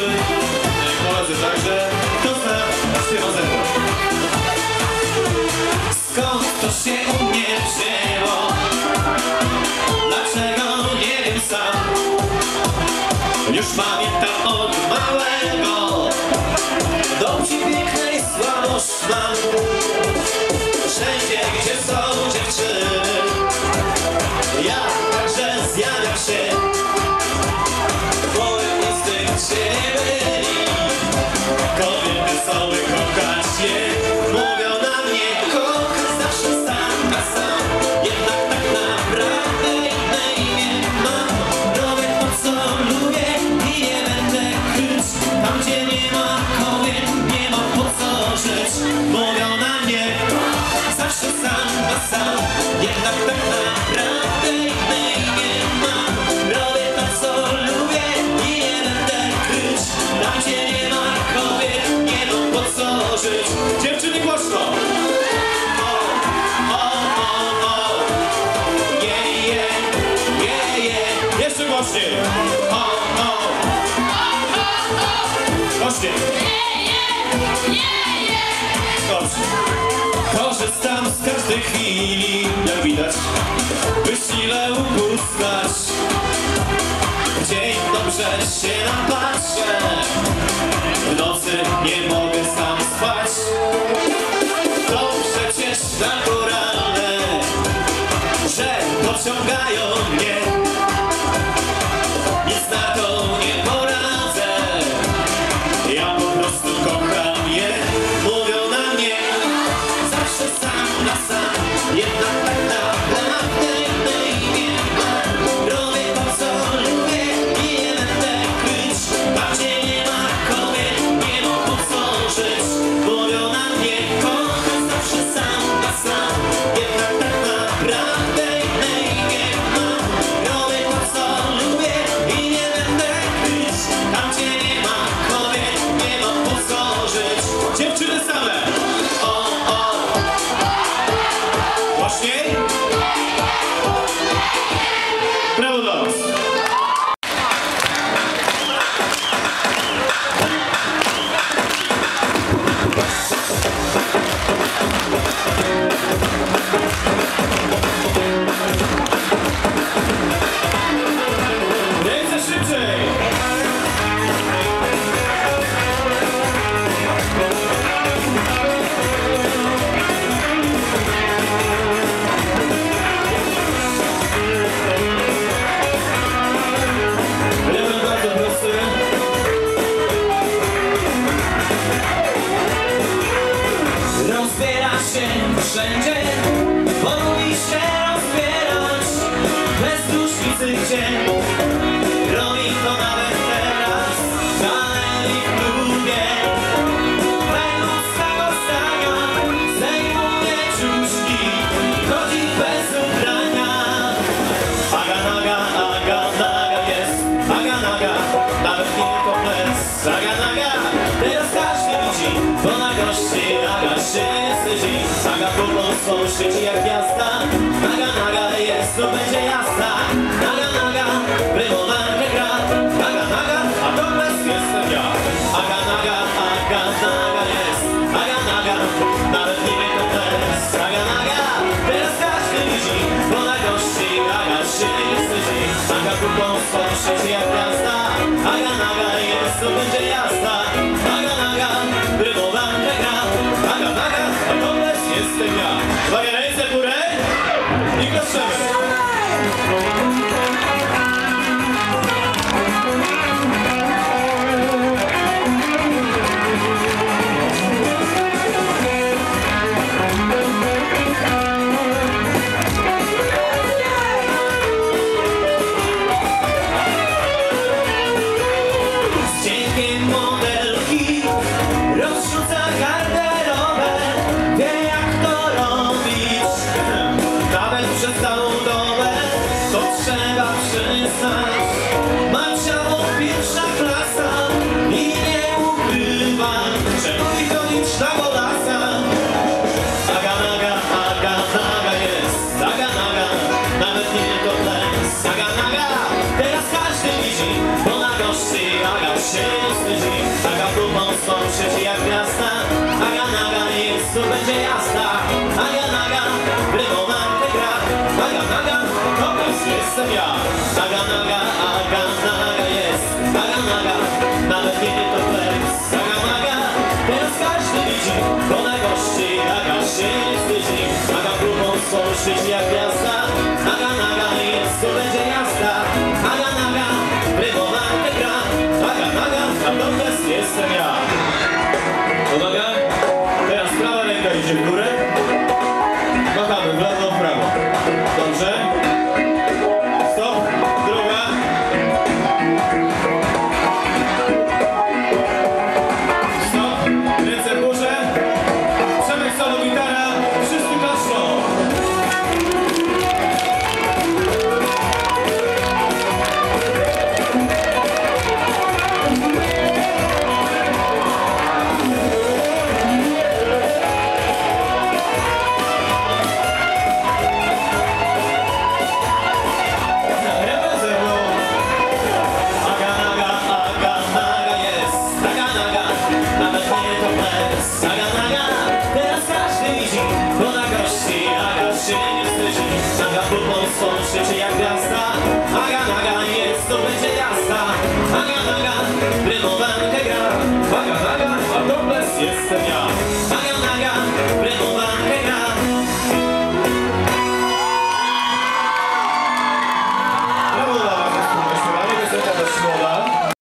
duży. Koledzy także, kto zna, a śpiewa ze. Skąd to się u mnie wzięło? Dlaczego? Nie wiem sam. Już pamiętam od małego, dom ci pięknej słabość mam. Wszędzie, gdzie są dziewczyny, Solid. Właśnie. Korzystam z każdej chwili, jak widać, by sile upustać. Dzień dobrze się napatrzę, w nocy nie mogę sam spać. To przecież naturalne, że pociągają mnie. wszędzie. Powoli się rozbierać Bez różnicy gdzie. spojrzeć jak gwiazda naga, jest, to będzie jazda. Naga, naga, rymowa negra Naga, naga, a to jestem ja. Uwaga, ręce w Yeah. Jak